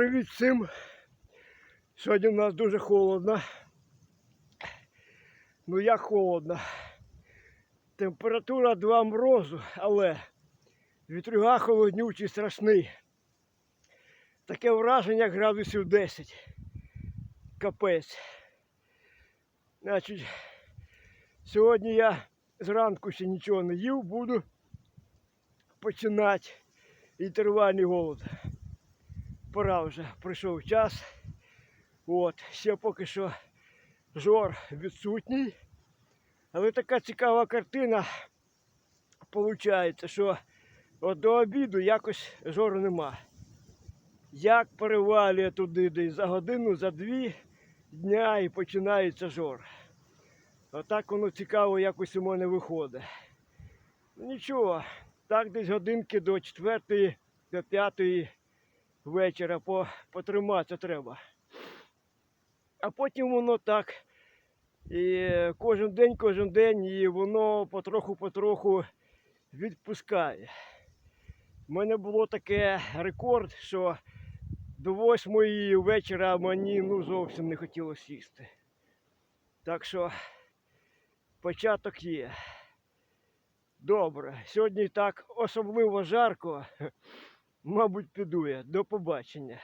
Привіт всім. Сьогодні у нас дуже холодно. Ну як холодно. Температура 2 морозу, але вітрюга холоднючий, страшний. Таке враження градусів 10. Капець. Значить, сьогодні я зранку ще нічого не їв, буду починати інтервальний голод пора вже прийшов час. От, ще поки що жор відсутній. Але така цікава картина виходить, що от до обіду якось жору нема. Як перевалює туди десь за годину, за дві дня і починається жор. Отак воно цікаво якось у мене виходить. Ну нічого, так десь годинки до четвертої, до п'ятої вечора по, потриматися треба. А потім воно так. І кожен день, кожен день, і воно потроху-потроху відпускає. У мене було таке рекорд, що до восьмої вечора мені ну, зовсім не хотілося їсти. Так що початок є. Добре. Сьогодні так особливо жарко. Мабуть, піду я. До побачення.